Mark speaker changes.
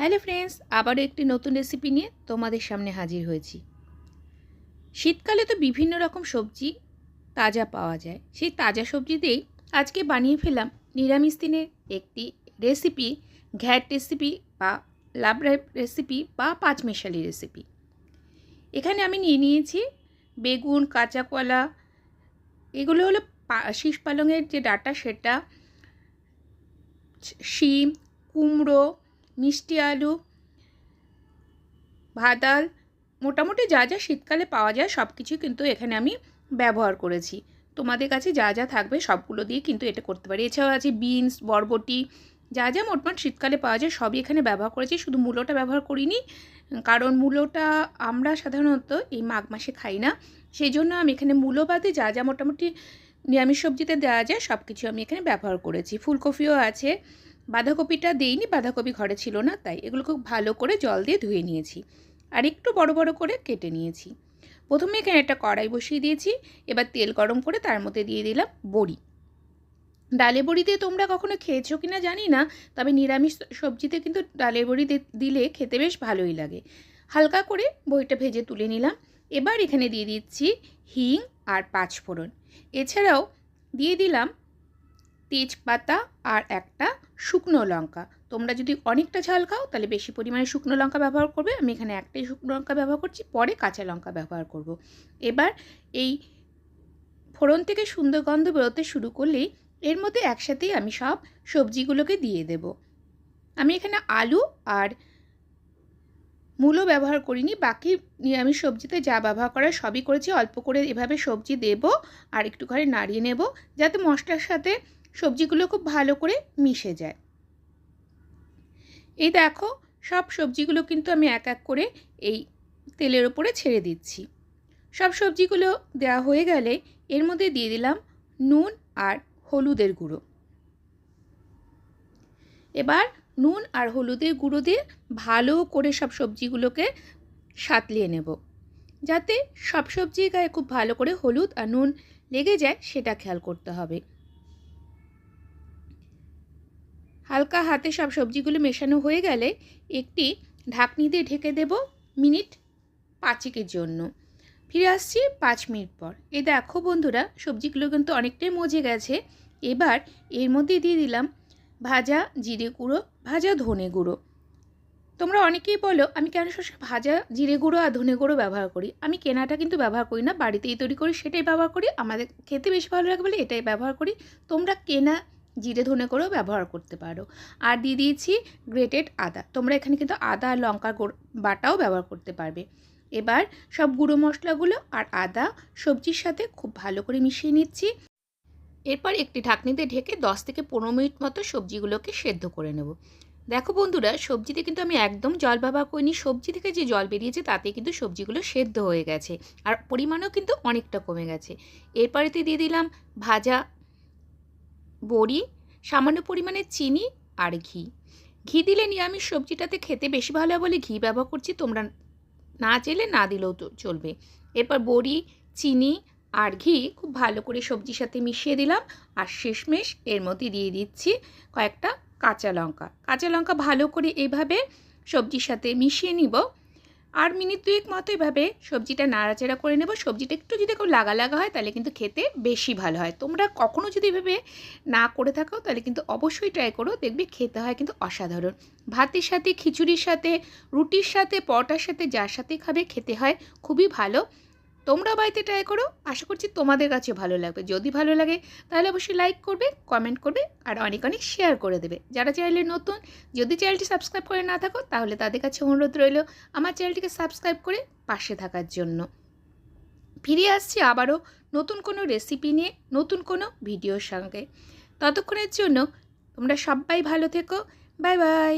Speaker 1: Hello friends, আবারও একটি নতুন রেসিপি নিয়ে তোমাদের সামনে হাজির হয়েছি। শীতকালে তো বিভিন্ন রকম সবজি তাজা পাওয়া যায়। সেই তাজা সবজি দিয়েই আজকে বানিয়ে ফেলাম নিরামিষ দিনের একটি রেসিপি ঘ্যাট রেসিপি বা লাভ রেসিপি বা পাঁচমেশালি রেসিপি এখানে আমি নিয়ে নিয়েছি বেগুন, কাঁচা কলা, এগুলো হলো শীষ পালংয়ের যে ডাটা সেটা শিম, কুমড়ো মিষ্টি আলু ভাদাল মোটামুটি যা যা শীতকালে পাওয়া যায় সব কিছু কিন্তু এখানে আমি ব্যবহার করেছি। তোমাদের কাছে যা যা থাকবে সবগুলো দিয়ে কিন্তু এটা করতে পারি। এছাড়াও আছে বিনস, বরবটি, যা যা মোটমাট শীতকালে পাওয়া যায় সবই এখানে ব্যবহার করেছি। শুধু মূলোটা ব্যবহার করিনি, কারণ মূলোটা আমরা সাধারণত এই মাঘ মাসে খাই না। সেই জন্য আমি এখানে মূলো বাদে যা যা মোটামুটি নিরামিষ সবজিতে দেওয়া যায় সব কিছু আমি এখানে ব্যবহার করেছি। ফুলকপিও আছে বাঁধাকপিটা দেইনি, বাঁধাকপি ঘরে ছিল না, তাই এগুলো খুব ভালো করে জল দিয়ে ধুয়ে নিয়েছি আর একটু বড় বড় করে কেটে নিয়েছি। প্রথমে এখানে একটা কড়াই বসিয়ে দিয়েছি, এবার তেল গরম করে তার মধ্যে দিয়ে দিলাম বড়ি। ডালে বড়ি দিয়ে তোমরা কখনো খেয়েছো কি না জানি না, তবে নিরামিষ সবজিতে কিন্তু ডালে বড়ি দিলে খেতে বেশ ভালোই লাগে। হালকা করে বড়িটা ভেজে তুলে নিলাম। এবার এখানে দিয়ে দিচ্ছি হিং আর পাঁচফোড়ন। এছাড়াও দিয়ে দিলাম তেজপাতা আর একটা শুকনো লঙ্কা। তোমরা যদি অনেকটা ঝাল খাও, তাহলে বেশি পরিমাণে শুকনো লঙ্কা ব্যবহার করবে। আমি এখানে একটাই শুকনো লঙ্কা ব্যবহার করছি, পরে কাঁচা লঙ্কা ব্যবহার করব। এবার এই ফোড়ন থেকে সুন্দর গন্ধ বেরোতে শুরু করলেই এর মধ্যে একসাথেই আমি সব সবজিগুলোকে দিয়ে দেব। আমি এখানে আলু আর মূলও ব্যবহার করিনি, বাকি নিরামিষ সবজিতে যা ব্যবহার করার সবই করেছি। অল্প করে এভাবে সবজি দেব আর একটুখানি নাড়িয়ে নেব, যাতে মশলার সাথে সবজিগুলো খুব ভালো করে মিশে যায়। এই দেখো, সব সবজিগুলো কিন্তু আমি এক এক করে এই তেলের ওপরে ছেড়ে দিচ্ছি। সব সবজিগুলো দেওয়া হয়ে গেলে এর মধ্যে দিয়ে দিলাম নুন আর হলুদের গুঁড়ো। এবার নুন আর হলুদের গুঁড়ো দিয়ে ভালো করে সব সবজিগুলোকে সাতলিয়ে নেব। যাতে সব সবজির গায়ে খুব ভালো করে হলুদ আর নুন লেগে যায়, সেটা খেয়াল করতে হবে। হালকা হাতে সব সবজিগুলো মেশানো হয়ে গেলে একটি ঢাকনি দিয়ে ঢেকে দেব মিনিট পাঁচেকের জন্য। ফিরে আসছি পাঁচ মিনিট পর। এই দেখো বন্ধুরা, সবজিগুলো কিন্তু অনেকটাই মজে গেছে। এবার এর মধ্যে দিয়ে দিলাম ভাজা জিরে গুঁড়ো, ভাজা ধনে গুঁড়ো। তোমরা অনেকেই বলো, আমি কেন সবসময় ভাজা জিরে গুঁড়ো আর ধনে গুঁড়ো ব্যবহার করি? আমি কেনাটা কিন্তু ব্যবহার করি না, বাড়িতেই তৈরি করি, সেটাই ব্যবহার করি। আমাদের খেতে বেশি ভালো লাগে বলে এটাই ব্যবহার করি। তোমরা কেনা জিরে ধনে করেও ব্যবহার করতে পারো। আর দিয়ে দিয়েছি গ্রেটেড আদা। তোমরা এখানে কিন্তু আদা আর লঙ্কা বাটাও ব্যবহার করতে পারবে। এবার সব গুঁড়ো মশলাগুলো আর আদা সবজির সাথে খুব ভালো করে মিশিয়ে নিচ্ছি। এরপর একটি ঢাকনিতে ঢেকে দশ থেকে পনেরো মিনিট মতো সবজিগুলোকে সেদ্ধ করে নেব। দেখো বন্ধুরা, সবজিতে কিন্তু আমি একদম জল ব্যবহার করিনি। সবজি থেকে যে জল বেরিয়েছে তাতে কিন্তু সবজিগুলো সেদ্ধ হয়ে গেছে। আর পরিমাণও কিন্তু অনেকটা কমে গেছে। এরপরেতে দিয়ে দিলাম ভাজা বড়ি, সামান্য পরিমাণে চিনি আর ঘি। ঘি দিলে নিরামিষ সবজিটাতে খেতে বেশি ভালো হয় বলে ঘি ব্যবহার করছি, তোমরা না চাইলে না দিলেও তো চলবে। এরপর বড়ি, চিনি আর ঘি খুব ভালো করে সবজির সাথে মিশিয়ে দিলাম আর শেষমেশ এর মধ্যে দিয়ে দিচ্ছি কয়েকটা কাঁচা লঙ্কা। কাঁচা লঙ্কা ভালো করে এইভাবে সবজির সাথে মিশিয়ে নিব। আর মিনিট দুয়েক মতো এভাবে সবজিটা নাড়াচাড়া করে নেব। সবজিটা একটু যদি কেউ লাগা লাগা হয়, তাহলে কিন্তু খেতে বেশি ভালো হয়। তোমরা কখনও যদি এভাবে না করে থাকো, তাহলে কিন্তু অবশ্যই ট্রাই করো। দেখবে খেতে হয় কিন্তু অসাধারণ। ভাতের সাথে, খিচুড়ির সাথে, রুটির সাথে, পরোটার সাথে, যার সাথে খাবে, খেতে হয় খুবই ভালো। তোমরা বাড়িতে ট্রাই করো। আশা করছি তোমাদের কাছে ভালো লাগবে। যদি ভালো লাগে, তাহলে অবশ্যই লাইক করবে কমেন্ট করবে, আর অনেক অনেক শেয়ার করে দেবে। যারা চ্যানেলে নতুন, যদি চ্যানেলটি সাবস্ক্রাইব করে না থাকো, তাহলে তাদের কাছে অনুরোধ রইল আমার চ্যানেলটিকে সাবস্ক্রাইব করে পাশে থাকার জন্য। ফিরে আসছি আবারও নতুন কোনো রেসিপি নিয়ে, নতুন কোনো ভিডিওর সঙ্গে। ততক্ষণের জন্য তোমরা সবাই ভালো থেকো। Bye bye